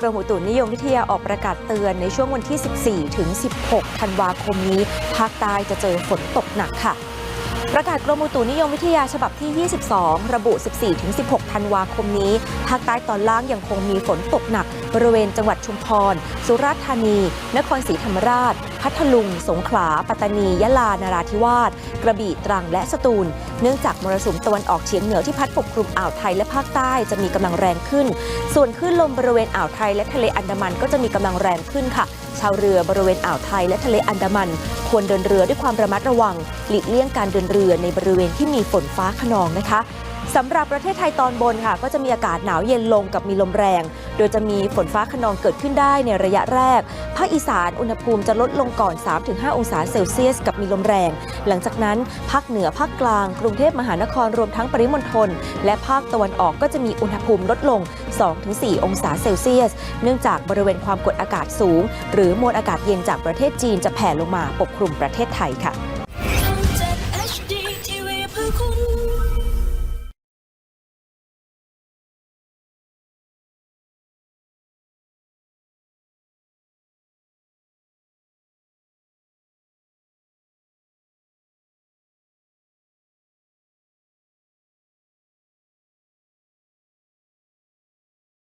กรมอุตุนิยมวิทยาออกประกาศเตือนในช่วงวันที่ 14 ถึง 16 ธันวาคมนี้ ภาคใต้จะเจอฝนตกหนักค่ะ ประกาศกรมอุตุนิยมวิทยาฉบับที่ 22 ระบุ 14 ถึง 16 ธันวาคมนี้ ภาคใต้ตอนล่างยังคงมีฝนตกหนัก บริเวณจังหวัดชุมพร สุราษฎร์ธานี นครศรีธรรมราช พัทลุง สงขลา ปัตตานี ยะลานราธิวาส กระบี่ ตรัง และสตูล เนื่องจากมรสุมตะวันออกเฉียงเหนือที่พัดปกคลุมอ่าวไทยและภาคใต้จะมีกำลังแรงขึ้น ส่วนคลื่นลมบริเวณอ่าวไทยและทะเลอันดามันก็จะมีกำลังแรงขึ้นค่ะ ชาวเรือบริเวณอ่าวไทยและทะเลอันดามัน ควรเดินเรือด้วยความระมัดระวัง หลีกเลี่ยงการเดินเรือในบริเวณที่มีฝนฟ้าขนองนะคะ สำหรับประเทศไทยตอนบนค่ะ ก็จะมีอากาศหนาวเย็นลงกับมีลมแรง โดยจะมีฝนฟ้าขนองเกิดขึ้นได้ในระยะแรก ภาคอีสานอุณหภูมิจะลดลงก่อน 3-5 องศาเซลเซียส กับมีลมแรง หลังจากนั้นภาคเหนือภาคกลาง กรุงเทพมหานครรวมทั้งปริมณฑลและภาคตะวันออกก็จะมีอุณหภูมิลดลง 2-4 องศาเซลเซียส เนื่องจากบริเวณความกดอากาศสูง หรือมวลอากาศเย็นจากประเทศจีนจะแผ่ลงมาปกคลุมประเทศไทยค่ะ